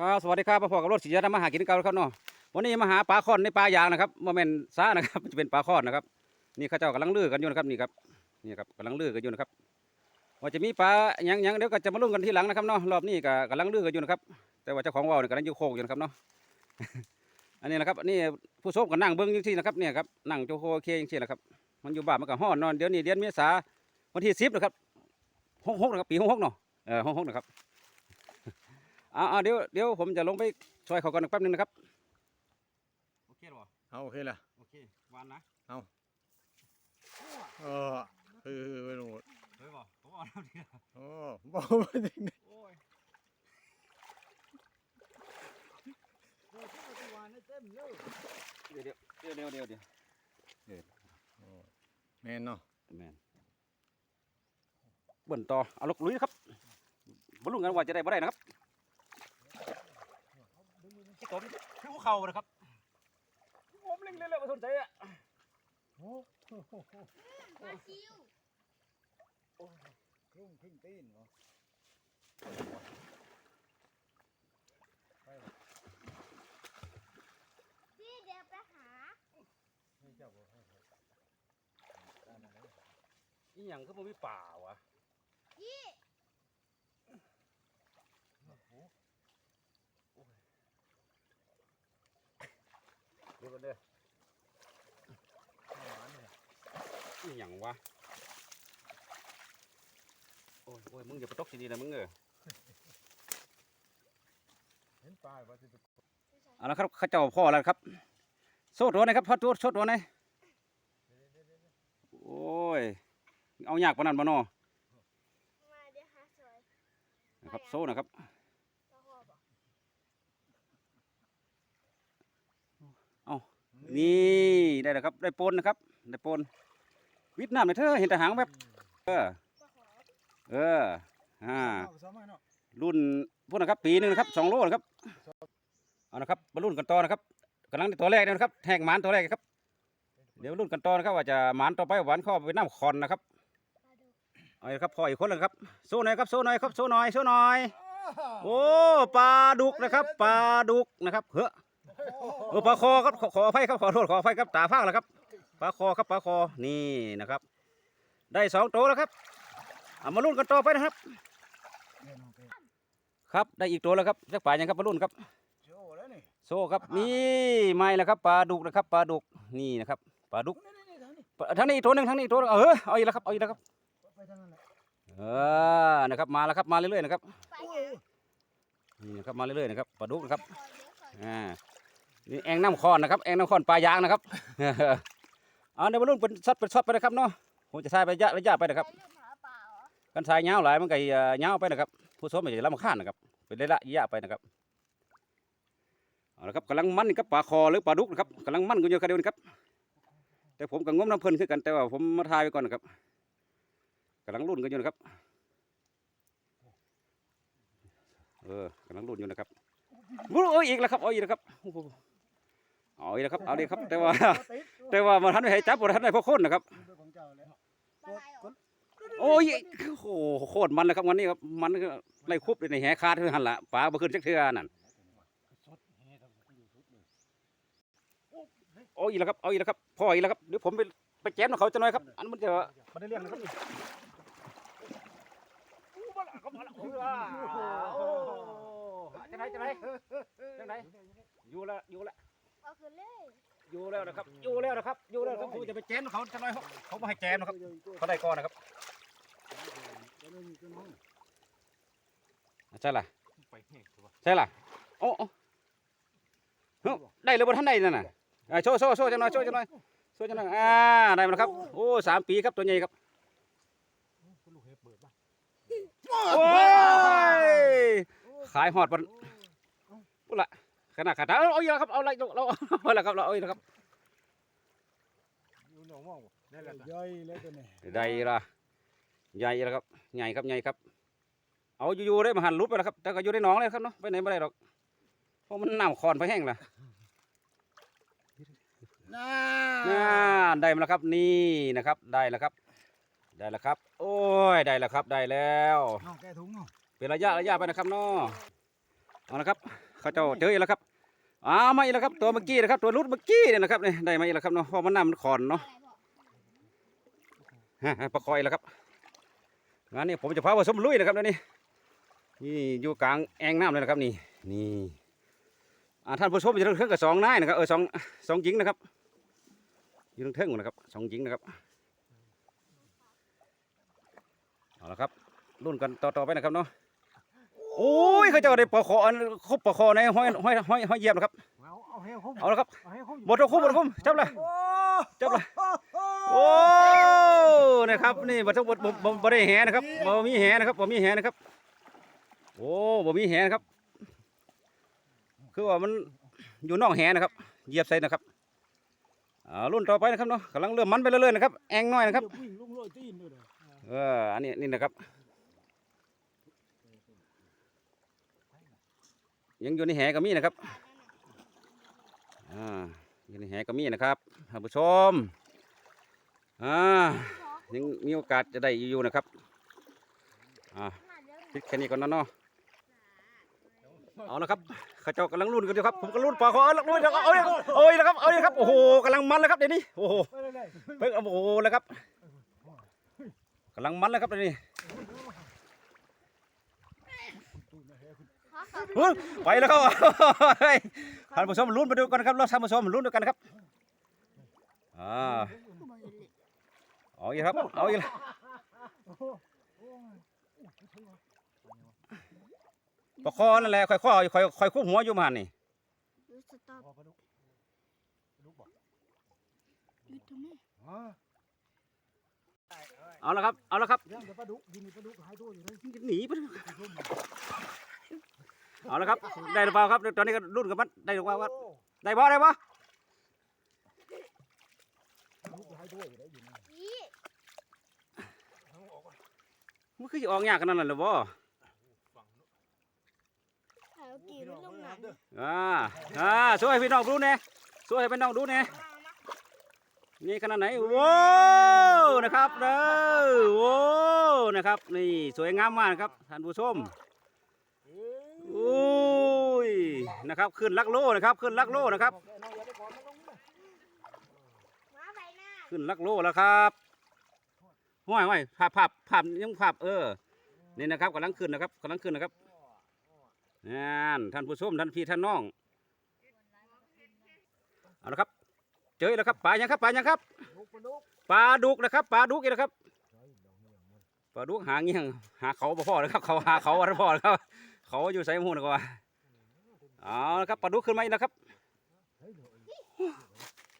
ครับสวัสดีครับพ่อกับรถสียาทำมาหากินกันครับเนาะวันนี้มาหาปลาคอนในปลายางนะครับโมเมนซ่านะครับจะเป็นปลาคอนนะครับ นี่ข้าเจ้ากำลังลือกันอยู่นะครับนี่ครับนี่ครับกำลังลือกันอยู่นะครับว่าจะมีปลาหยังหยังเดี๋ยวก็จะมาลุ้นกันทีหลังนะครับเนาะรอบนี้ก็กำลังลือกันอยู่นะครับแต่ว่าเจ้าของว่าวเนี่ยกำลังอยู่โคกอยู่นะครับเนาะอันนี้นะครับนนี้ผู้ชมก็นั่งเบิ้งอย่างที่นะครับเนี่ยครับนั่งโจโคเคย่างที่นะครับ มันอยู่บ้านมันก็ห้อนนอนเดี๋ยวนี้เดือนเมษาวันที่สิบนะครับหกหกนะครับปีหกหกเนาะเออหกหกนะครับ อ่าเดี๋ยวเดี๋ยวผมจะลงไปช่วยเขาก่อนแป๊บนึงนะครับ โอเคหรอเอาโอเคละโอเควานนะเออเออไปโน่นเฮ้ยบ่ผมเอาแล้วดีนะโอ้บอกมาจริงดิโอ้ยเดี๋ยวเดี๋ยวเดี๋ยวเดี๋ยวเดี๋ยวเดี๋ยวโอ้แม่นเนาะแมนเบิ่นต่อเอาลูกลุยนะครับบรรลุกันว่าจะได้บ่ได้นะครับ ที่ผมที่หัวเข่านะครับผมเล่งเล่นเลยมาสนใจอะมาคิวครึ่งครึ่งตีนเหรอพี่เดี๋ยวไปหาไม่เจ้าบอกให้อีหยังก็บ่มีป่าวะพี่ เดี๋ยวกันเด้ออีหยังวะ โอ้ยโอ้ยมึงอย่าไปตกทีดีนะมึงเออเห็นปลาว่าจะไปเอาละครับเข้าเจ้าพ่อแล้วครับ โซ่ตัวหนะครับพ่อตัวโซ่ตัวไหนอยโอ้ย เอายากปานนั้นบ่เนาะมาเดี๋ยวหาสวยนะครับโซ่นะครับ ตะหอบอ่ะนี่ได้แล้วครับ ได้ปนนะครับ ได้ปนวิทน้ำเลยเธอเห็นแต่หางแบบ เออ เอออ่ารุ่นพวกนะครับ ปีหนึ่งนะครับสองโลนะครับเอานะครับมารุ่นกันต่อนะครับกำลังตัวแรกนะครับแทงหมานตัวแรกครับ เดี๋ยวรุ่นกันต่อนะครับว่าจะหมานต่อไปหวานข้อไปน้ำคอนนะครับเอาละครับพออีกคนเลยครับสู้หน่อยครับสู้หน่อยครับสู้หน่อยสู้หน่อยโอ้ปลาดุกนะครับปลาดุกนะครับเฮ้อ เออปลาคอครับขอขออภัยครับขอโทษขออภัยครับตาฟางแล้วครับปลาคอครับปลาคอนี่นะครับ ได้สองตัวแล้วครับเอามาลุ้นกันต่อไปนะครับ ครับได้อีกตัวแล้วครับจักป่ายังครับมาลุ้นครับโซ่ครับนี่ไม่แล้วครับปลาดุกนะครับปลาดุกนี่นะครับปลาดุกทั้งนี้อีกตัวหนึ่งทั้งนี้อีกตัวเออเอาอีกแล้วครับเอาอีกแล้วครับเออนะครับมาแล้วครับมาเรื่อยๆนะครับนี่นะครับมาเรื่อยๆนะครับปลาดุกนะครับอ่า นี่แองน้ำคอนนะครับแองน้ำคอนปลายางนะครับเอาในบอลลูนเป็นช็อตเป็นช็อตไปนะครับเนาะผมจะทายไประยะระยะไปนะครับไปเล่นหาปลาเหรอกันทายยาหลายมันก็เอ่อยาไปนะครับ ผู้ชมอาจจะลำคาญนะครับ เป็นระยะระยะไปนะครับเอาละครับกำลังมั่นกับปลาคอหรือปลาดุกนะครับกำลังมั่นกันอยู่กันเดียวนะครับ แต่ผมกับงมน้ำเพลินขึ้นกันแต่ว่าผมมาทายไปก่อนนะครับกำลังรุ่นกันอยู่นะครับเออกำลังรุ่นอยู่นะครับวุ้ยอาอีกแล้วครับเอาอีกแล้วครับ เอาอีกแล้วครับเอาดีครับ แต่ว่า แต่ว่ามันทันไม่ให้จับมันทันได้พวกคนนะครับของเจ้าแล้วปลาอะไรเหรอโอ้ยโอ้โหโคตรมันเลยครับวันนี้ครับมันก็ไล่คุบในแหคาดเท่านั้นละปลาบ่ขึ้นจักเทื่อนั่นโอ้ยอีกแล้วครับเอาอีกแล้วครับพ่ออีกแล้วครับเดี๋ยวผมไปไปแจมกับเขาจะหน่อยครับ อันมันจะมันได้เรื่องนะครับนี่อู้มาละครับมาละโอ้ยว้าวโอ้จะไหนจะไหนจะไหนอยู่แล้วอยู่แล้ว เอาคืนเลยอยู่แล้วนะครับ อยู่แล้วนะครับ อยู่แล้วครับผมจะไปแจมกับเขาจะหน่อยครับเขาไม่ให้แจมนะครับ เขาได้ก่อนนะครับใช่ล่ะไปแห้งตัวใช่ล่ะโอ้โอ้เฮ้ยได้เลยบนท่านใดนั่นน่ะอ่าโชว์โชว์โชว์จังหน่อยโชว์จังหน่อยโชว์จังหน่อยอ่าได้มาแล้วครับโอ้สามปีครับตัวใหญ่ครับลูกเห็บเบิดบ้าโอ้ยขายหอดบนปุ๊ละ ขนาดขาดเอาเอาอีกแล้วครับเอาอะไรเราเอาละครับเราเอาอีกแล้วครับอยู่หนองม่วงบ่นั่นแหละย่อยแล้วตัวนี้ได้ละใหญ่แล้วครับใหญ่ครับใหญ่ครับ เอาอยู่ๆได้มาหันรุดไปแล้วครับ แต่ก็อยู่ในหนองเลยครับเนาะไปไหนไม่ได้หรอกเพราะมันน้ำคอนไปแห้งละน่าอ่าได้มาแล้วครับนี่นะครับได้แล้วครับ ได้แล้วครับ โอ้ยได้แล้วครับได้แล้วน้องแกถุงเนาะเป็นระยะระยะไปนะครับเนาะเอาละครับเขาเจ้าเจออีกแล้วครับ อ้าวมาอีกแล้วครับตัวเมื่อกี้นะครับตัวรุดเมื่อกี้เนี่ยนะครับนี่ได้มาอีกแล้วครับเนาะเพราะมันน้ำมันขอนเนาะฮะประคอยแล้วครับงานนี้ผมจะพาผสมลุยนะครับเดี๋ยวนี่นี่อยู่กลางแอ่งน้ำเลยนะครับนี่นี่อ่าท่านผู้ชมอยู่ทางเทิงกับสองนายนะครับเออสองสองหญิงนะครับอยู่ทางเทิงนะครับสองหญิงนะครับเอาละครับรุ่นกันต่อๆไปนะครับเนาะ โอ้ยเขาเจะได้ปลาคออันครบปลาคอในห้อยห้อยห้อยห้อยเหยียบนะครับ เอาเอาให้คุ้มเอาละครับ เอาให้คุ้มหมดตัวคุ้มหมดตัวคุ้มจับเลยโอ้จับเลย โอ้นะครับนี่บ่ต้องบ่บ่บ่บ่ได้แหนะครับบ่มีแหนะครับบ่มีแหนะครับ โอ้บ่มีแหนะครับ คือว่ามันอยู่นอกแหนะครับ เหยียบใส่นะครับอ่ารุ่นต่อไปนะครับเนาะกำลังเริ่มมันไปเรื่อยๆนะครับ แองน้อยนะครับเดี๋ยววิ่งลุงโรยตีนด้วยเด้อ เอออันนี้นี่นะครับ ยังอยู่ในแหก็มีนะครับอ่าอยู่ในแหก็มีนะครับท่านผู้ชมอ่ายังมีโอกาสจะได้อยู่นะครับอ่าคิดแค่นี้ก่อนนะเนาะเอาละครับข้าเจ้ากำลังรุ่นกันอยู่ครับผมก็รุ่นปลาคอเอาละรุ่นแล้วก็เอาเลยเอาลยนะครับเอาเลยครับโอ้โหกำลังมันแล้วครับเดี๋ยวนี้โอ้โหไปเลยเพิ่งโอ้โหแล้วครับกำลังมันแล้วครับเดี๋ยวนี้ ขอขับ เฮ้ย ไปแล้วครับเฮ้ยท่านผู้ชมรุ่นมาดูกันนะครับเราท่านผู้ชมรุ่นดูกันนะครับอ่าเอาอีกครับเอาอีกแล้วประคอนั่นแหละค่อยๆค่อยๆค่อยคุ้มหัวอยู่มานี่ดูสต็อปพอปลาดุกปลาดุกบ่ดูตรงนี้อ๋อเอาละครับ เอาละครับเรื่องเดี๋ยวปลาดุกยิงปลาดุกหายตัวอยู่เลยหนีไป เอาละครับ ได้หรือเปล่าครับ ตอนนี้ก็รุ่นกับมันได้หรือเปล่าครับได้บ่ได้บ่ปลาดุกหายตัวอยู่เลยอยู่นี่อีเอาออกก่อนมันคือจะออกยากขนาดนั้นเลยบ่ฝั่งนู้นถ่ายเอากี่ไม่ลงหนังออ่าอ่าช่วยพี่น้องดูแน่ช่วยให้พี่น้องดูแน่มามานี่ขนาดไหนโว้นะครับเด้อโว้นะครับ นี่สวยงามมากครับท่านผู้ชม อ้ยอุ้ยนะครับขึ้นลักโลนะครับ ขึ้นลักโลนะครับบอกแกน้องอย่าได้ก่อนมันลงนะมาไปหน้าขึ้นลักโลแล้วครับห้อยห้อยภาพภาพภาพยังภาพเออนี่นะครับกำลังขึ้นนะครับกำลังขึ้นนะครับนั่นท่านผู้ชมท่านพี่ท่านน้องเอาละครับ เจอแล้วครับปลายังครับปลายังครับดุกปลาดุกปลาดุกนะครับปลาดุกอีกแล้วครับใช่ดอกเมืองมันปลาดุกหาเงี้ยงหาเขาบ่พอนะครับเขาหาเขาบ่พอนะครับ เขาอยู่ใส่หมูนกว่าเอาละครับปลาดุกขึ้นมาอีกแล้วครับเฮ้ยเดี๋ยว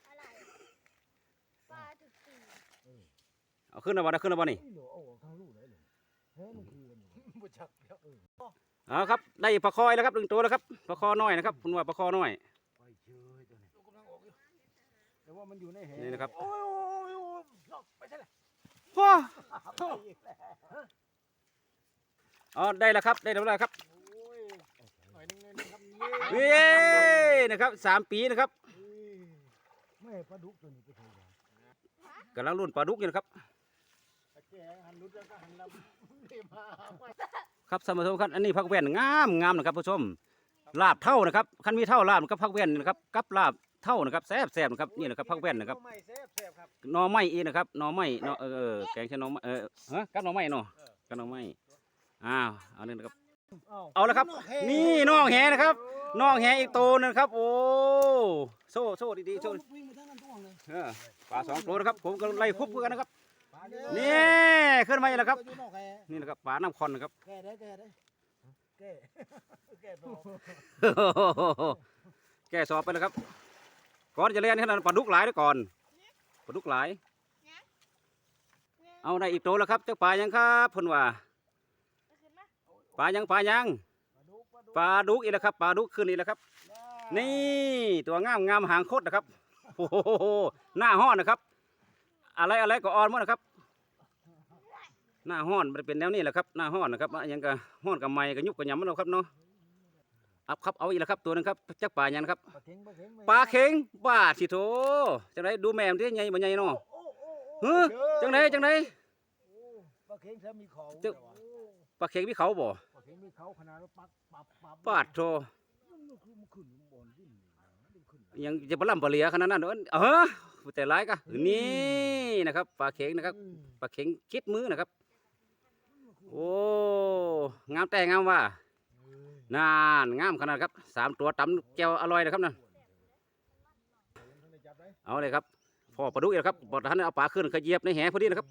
อะไรปลาถึกตีเอาขึ้นมาบ่นะขึ้นมาบ่นี่เฮ้ยเดี๋ยวเอาออกทางลูกได้เลยเฮ้ยมันคือกันอยู่บ่จักแล้วเออเอาครับได้ปลาคอยแล้วครับหนึ่งตัวแล้วครับปลาคอน้อยนะครับคุณว่าปลาคอน้อยไปเชยตัวนี้กำลังออกอยู่แต่ว่ามันอยู่ในแหนี่นะครับโอ้ยโอ้ยโอ้ยลอกไปใช่ไหมว้าไปอีกแล้วอ๋อได้แล้วครับได้แล้วครับ โอ้ยหน่อยนึง เลยนะครับเย้นะครับสามปีนะครับเอ้ยแม่ปลาดุกตัวนี้ไปเถอะกำลังรุ่นปลาดุกอยู่นะครับตะแกรงหันรุดแล้วก็หันลำเรียมาไปครับท่านผู้ชมครับอันนี้ผักแว่นงามงามนะครับผู้ชมลาบเท่านะครับคันมีเท่าลาบกับผักแว่นนะครับกับลาบเท่านะครับแซ่บแซ่บนะครับนี่นะครับผักแว่นนะครับไม่แซ่บแซ่บครับหน่อไม้อีกนะครับหน่อไม้เนาะเออเออแกงใช้หน่อไม้เออฮะกับหน่อไม้เนาะกับหน่อไม้อ้าวเอานี่นะครับ เอาละครับ นี่น้องแหนะครับน้องแหอีกตัวหนึงครับ โอ้โซ่โซ่ดีๆโซ่วิ่งมาทั้งนั้นตัวเลยเออปลาสองตัวนะครับ ผมก็ไล่คุบกันนะครับปลาเยอะนี่ขึ้นมาอีกแล้วครับ อยู่นอกแหนี่นะครับปลาน้ำคอนนะครับ แก่ได้แก่ได้แก่แก่ตัวแกสอบไปเลยครับ ก่อนจะเรียนนี่นะปลาดุกหลายด้วยก่อนปลาดุกหลาย เอาได้อีกตัวแล้วครับเจ้าปลายังครับเพิ่นว่าเอาขึ้นมา ปลายังปลายังปลาดุกปลาดุกอีกแล้วครับปลาดุกขึ้นอีกแล้วครับ นี่ตัวงามงามหางคดนะครับโอ้โหหน้าห้อนนะครับ อะไรอะไรก็อ่อนหมดนะครับหน้าห้อนมันเป็นแนวนี้แหละครับหน้าห้อนนะครับอะหยังก็ห้อนกับไม้กับยุบกับหยำมันเอาครับเนาะเอาครับเอาอีกแล้วครับตัวหนึงครับจักปลาหยังนะครับปลาเข็งปลาเข็งปลาเข็งบ้าสิโถจังไดดูแม่มนที่ใหญ่บ่ใหญ่เนาะโอ้โอ้เฮ้อจังไดจังไดโอ้ปลาเข็งถ้ามีเขาเจ้าแต่ว่า ปลาเข็งมีเขาบ่ปลาเข็งมีเขาขนาดว่าปักปับปับปาดโถมันยังจะปลาล่ำปลาเหลียขนาดนั้นเด้อเออแต่ร้ายกะนี่นะครับปลาเข็งนะครับปลาเข็งคิดมือนะครับ โอ้งามแต่งามว่านานงามขนาดครับสามตัวตำแก้วอร่อยนะครับนั่นเอาเลยครับพอปลาดุกอีกแล้วครับบอท่านเอาปลาขึ้นขยียบในแหพอดีนะครับ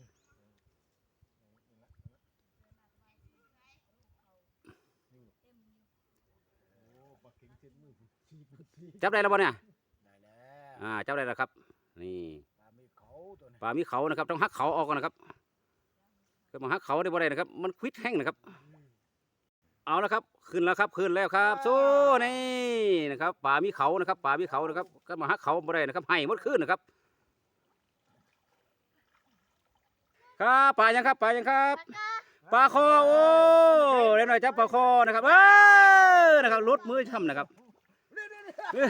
จับได้แล้วบ่เนี่ยได้แล้วอ่าจับได้แล้วครับ นี่ปลาไม่เขาตัวนี้ปลามีเขานะครับ ต้องหักเขาออกก่อนนะครับก็มาหักเขาได้บ่ได้นะครับ มันควิดแห้งนะครับ เอาแล้วครับ ขึ้นแล้วครับขึ้นแล้วครับสู้นี่นะครับปลามีเขานะครับปลามีเขานะครับ ก็มาหักเขาบ่ได้นะครับให้หมดขึ้นนะครับครับปลายังครับปลายังครับปลาปลาคอโอ้เล่นหน่อยจับปลาคอนะครับเออนะครับลุดมือทำนะครับห รือ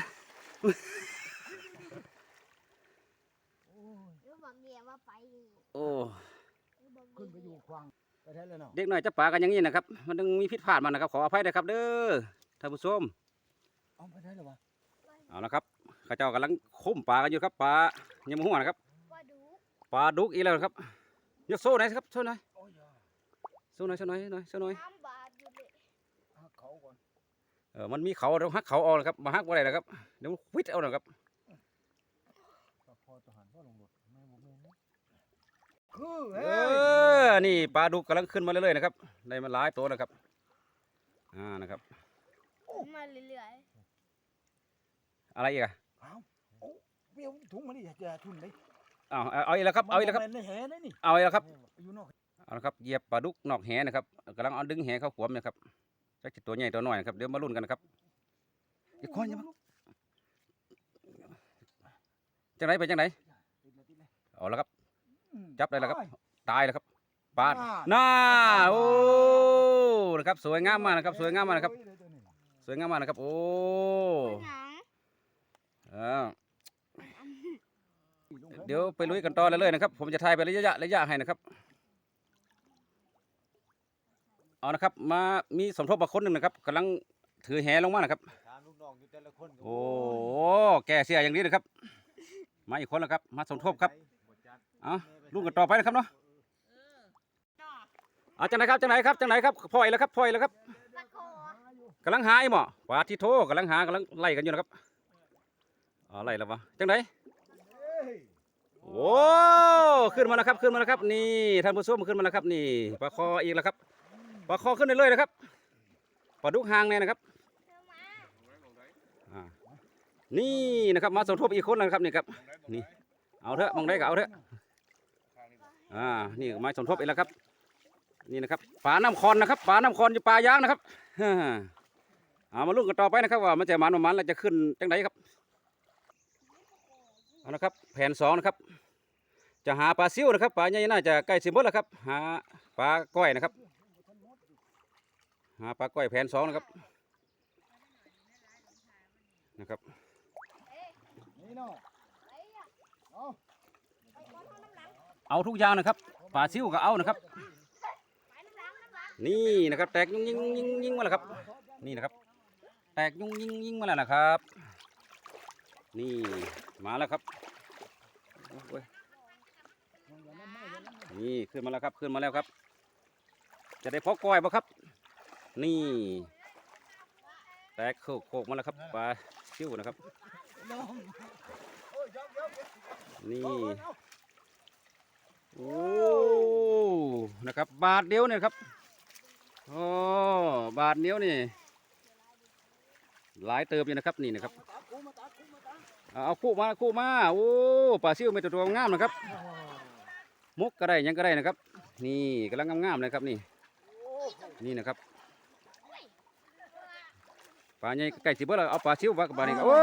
บอกเมียว่าไปอยู่โอ้หรือบอกขึ้นไปอยู่ควางไปแท้เลยเนาะเด็กหน่อยจับปลากันอย่างนี้นะครับ มันต้องมีพิษพลาดมานะครับ ขออภัยนะครับ เด้อท่านผู้ชมเอาไปแท้เลยวะเอาละครับข้าเจ้ากำลังคุ้มปลากันอยู่ครับปลายังไม่หัวนะครับว่าดูปลาดุกอีกแล้วครับยกโซ่หน่อยครับโซ่หน่อยโอ้ยอย่าโซ่หน่อยโซ่หน่อยหน่อยโซ่หน่อยน้ำบาดอยู่เลย หักเขาก่อน เออมันมีเขาเราหักเขาออกนะครับมาหักบ่ได้นะครับเดี๋ยวมันควิดเอานะครับปลาคอทหารก็ลงรถไม่บอกแม่นนะคือเอเฮ้ยอนี่ปลาดุกกำลังขึ้นมาเรื่อยๆนะครับได้มาหลายตัวนะครับอ่านะครับมาเรื่อยอะไรอีกอะเอาโอ้เบี้ยวถุงมันนี่อย่าจะทุนเลยเอาเอาเอาอีกแล้วครับเอาอีกแล้วครับมันในแหนะนี่เอาอีกแล้วครับอยู่นอกเอาละครับเหยียบปลาดุกนอกแหนะครับกำลังเอาดึงแหเข้าขวมนะครับ จักสิตัวใหญ่ตัวน้อยนะครับเดี๋ยวมาลุ้นกันนะครับอีกคนยังจังไรไปจังไรติดเลยติดเลยเอาละครับอืมจับได้แล้วครับไปตายแล้วครับปาดน่าน่าโอ้นะครับ สวยงามมากนะครับ สวยงามมากนะครับโอ้ยเลยตัวนี้สวยงามมากนะครับ โอ้ๆหนังเออเดี๋ยวไปลุยกันต่อเลยๆนะครับ ผมจะถ่ายไประยะระยะให้นะครับ เอานะครับ มามีสมทบมาคนหนึ่งนะครับกำลังถือแหลงมานะครับถามลูกน้องอยู่แต่ละคนโอ้แก่เสียอย่างนี้นะครับ มาอีกคนแล้วครับ มาสมทบครับเอาลุงกันต่อไปนะครับเนาะเอาจังไหนครับจังไหนครับจังไหนครับพ่อยแล้วครับพ่อยแล้วครับปลาคอกำลังหาไอ้หมอปาทิโทกำลังหากำลังไล่กันอยู่นะครับอ๋อไล่แล้ววะจังไหนโอ้ขึ้นมาแล้วครับขึ้นมาแล้วครับ นี่ท่านผู้ชมขึ้นมาแล้วครับ นี่ปลาคออีกแล้วครับ ปลาคอขึ้นเรื่อยๆนะครับปลาดุกหางเนี่ยนะครับนี่นะครับมาสมทบอีกคนแล้วนะครับนี่ครับนี่เอาเถอะมองได้ก็เอาเถอะอ่านี่มาสมทบอีกแล้วครับ นี่นะครับปลาน้ำคอนนะครับปลาน้ำคอนอยู่ปลายางนะครับฮ่าเอามาลุ้นกันต่อไปนะครับ ว่ามันจะมันประมาณแล้วจะขึ้นจังไดครับเอาละครับแผนสองนะครับ จะหาปลาซิวนะครับปลาใหญ่น่าจะใกล้สิหมดแล้วครับ หาปลาก้อยนะครับ หาปลาก้อยแผนสองนะครับ นะครับนี่เนาะไอ้อะเอาไอ้คนเท่าน้ำหลังเอาทุกอย่างนะครับปลาซิวก็เอานะครับไปน้ำหลังน้ำหลังนี่นะครับ แตกยุ่งยิงยิงยิงมาแล้วครับ นี่นะครับ แตกยุ่งยิงยิงมาแล้วนะครับ นี่มาแล้วครับโอ้ยนี่ขึ้นมาแล้วครับขึ้นมาแล้วครับ จะได้พกก้อยบ่ครับ นี่ แตกโคกโคกมาแล้วครับปลาซิวนะครับน้องโอ้ยยอมยอมนี่เอาเอาโอ้ นะครับ บาทเดียวเนี่ยครับ โอ้ บาทเดียวนี่ หลายเติมอยู่นะครับนี่นะครับมาตากูมาตากูมาตาเอาเอาคู่มาคู่มา โอ้ ปลาซิวเป็นตัวงามนะครับ มุกก็ได้หยังก็ได้นะครับ นี่กำลังงามๆเลยครับนี่ นี่นะครับ ปลาใหญ่ใกล้สิเบิดแล้วเอาปลาซิวว่ากับปลานี่ก็โอ้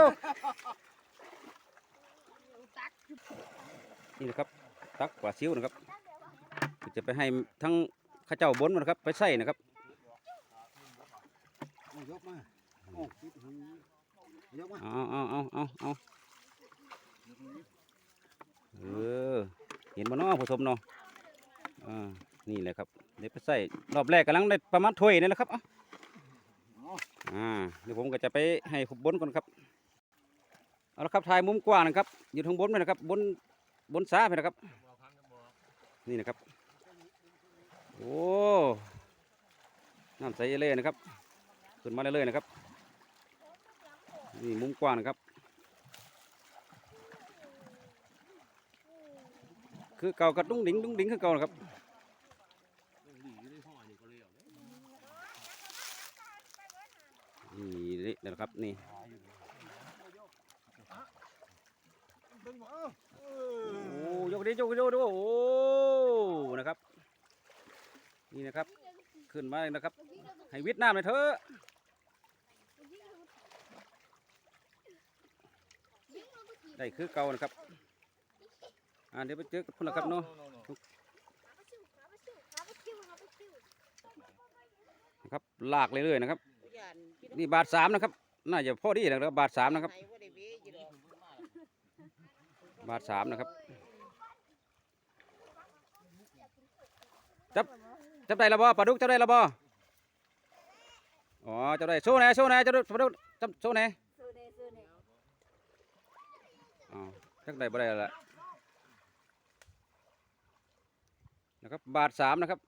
นี่นะครับตักปลาซิวนะครับ จะไปให้ทั้งข้าเจ้าบนมันนะครับ ไปใส่นะครับเอายกมาโอ้ติดหูยกมาเอาเอาเอาเอาเอาเออเห็นบ่เนาะผู้ชมเนาะอ่านี่แหละครับเดี๋ยวไปใส่รอบแรกกำลังได้ประมาณถ้วยนี่แหละครับเอ่าเดี๋ยวผมก็จะไปให้บนก่อนครับเอาละครับถ่ายมุมกว้างนะครับอยู่ทางบนเลยนะครับ บนบนซ้าไปนะครับ นี่นะครับ โอ้น้ำใสเอเล่นะครับขึ้นมาเรื่อยๆนะครับ นี่มุมกว้างนะครับคือเก่ากับดุ้งดิ้งดุ้งดิ้งคือเก่านะครับ นี่นี่นะครับนี่โอ้ยกดิยกดิดิโอ้นะครับ นี่นะครับ ขึ้นมาเลยนะครับ ให้วิทย์น้ำเลยเถอะได้คือเก่านะครับอ่าเดี๋ยวไปเจอกับพุ่นละครับเนาะนะครับลากเรื่อยๆนะครับ นี่บาทสามนะครับ น่าจะพอดีนะครับบาทสามนะครับ บาทสามนะครับ จับ จับได้ละบ่ปลาดุกจับได้ละบ่อ๋อจับได้โซ่ไหนโซ่ไหนจับด้ปลาดุกจับโซ่ไหนอ๋อจับได้บ่ได้แล้วล่ะนะครับ บาทสามนะครับ